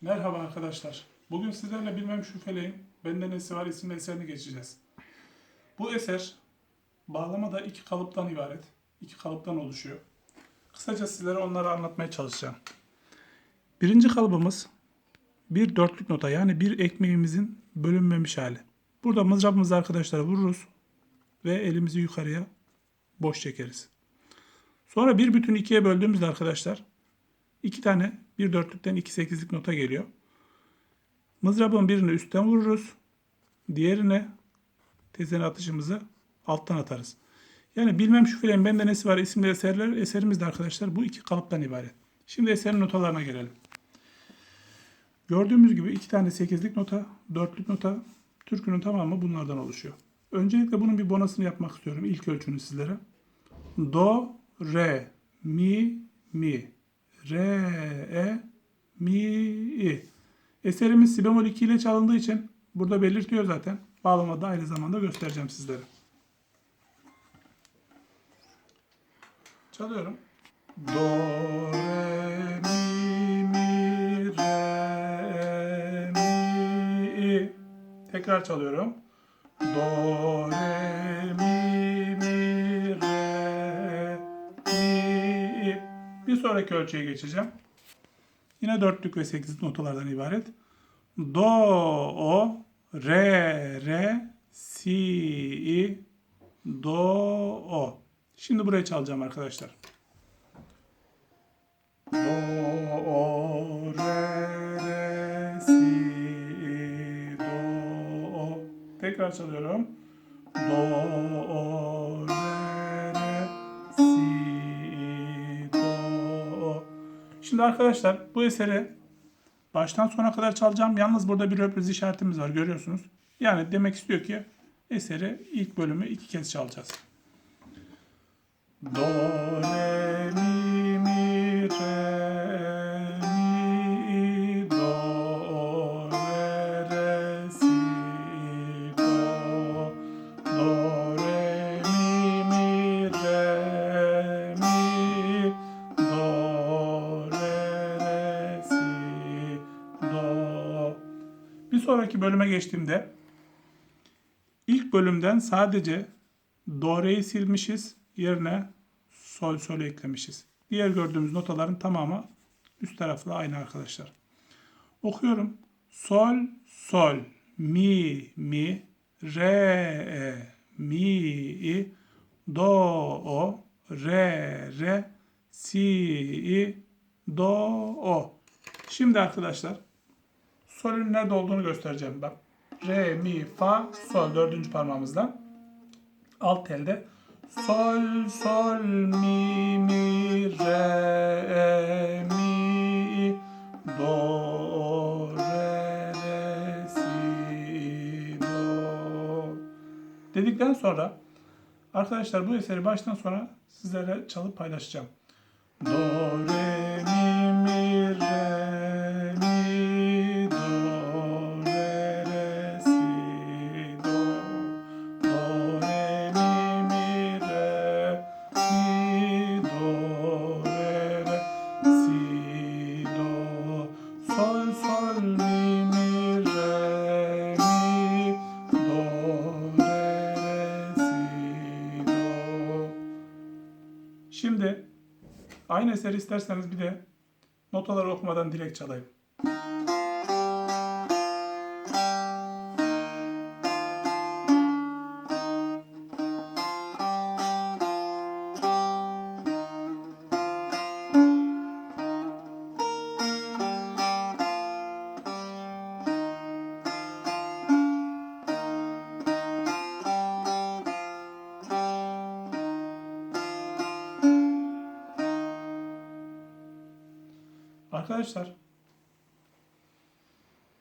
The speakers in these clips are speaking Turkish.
Merhaba arkadaşlar. Bugün sizlerle Bilmem Şüpheleyin Bende Nesi Var isimli eserini geçeceğiz. Bu eser bağlamada iki kalıptan ibaret. İki kalıptan oluşuyor. Kısaca sizlere onları anlatmaya çalışacağım. Birinci kalıbımız bir dörtlük nota yani bir ekmeğimizin bölünmemiş hali. Burada mızrabımızı arkadaşlar vururuz ve elimizi yukarıya boş çekeriz. Sonra bir bütün ikiye böldüğümüzde arkadaşlar iki tane bir dörtlükten iki sekizlik nota geliyor. Mızrabın birini üstten vururuz. Diğerine tezene atışımızı alttan atarız. Yani bilmem şu filan bende nesi var isimli eserler eserimiz de arkadaşlar bu iki kalıptan ibaret. Şimdi eserin notalarına gelelim. Gördüğümüz gibi iki tane sekizlik nota, dörtlük nota, türkünün tamamı bunlardan oluşuyor. Öncelikle bunun bir bonusunu yapmak istiyorum. İlk ölçünü sizlere. Do, re, mi, mi. Re, e, mi, i. Eserimiz si bemol 2 ile çalındığı için burada belirtiyor zaten. Bağlamada aynı zamanda göstereceğim sizlere. Çalıyorum. Do, re, mi, mi, re, mi, i. Tekrar çalıyorum. Do, re, mi, sonraki ölçüye geçeceğim. Yine dörtlük ve sekizlik notalardan ibaret. Do, o, re, re, si, i, do, o. Şimdi buraya çalacağım arkadaşlar. Do, o, re, re, si, i, do, o. Tekrar çalıyorum. Do, o, Şimdi arkadaşlar bu eseri baştan sona kadar çalacağım. Yalnız burada bir röpriz işaretimiz var görüyorsunuz. Yani demek istiyor ki eseri ilk bölümü iki kez çalacağız. Do, re, mi, sonraki bölüme geçtiğimde ilk bölümden sadece do, re'yi silmişiz. Yerine sol, sol eklemişiz. Diğer gördüğümüz notaların tamamı üst tarafla aynı arkadaşlar. Okuyorum. Sol, sol, mi, mi, re, e, mi, i, do, o, re, re, si, i, do, o. Şimdi arkadaşlar solün nerede olduğunu göstereceğim ben. Re, mi, fa, sol dördüncü parmağımızla. Alt telde sol, sol, mi, mi, re, mi, do, re, re, si, do. Dedikten sonra arkadaşlar bu eseri baştan sona sizlere çalıp paylaşacağım. Do, re, aynı eseri isterseniz bir de notaları okumadan direkt çalayım. Arkadaşlar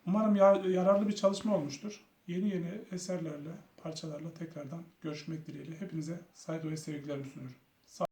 umarım ya- yararlı bir çalışma olmuştur. Yeni yeni eserlerle, parçalarla tekrardan görüşmek dileğiyle. Hepinize saygı ve sevgilerimi sunuyorum.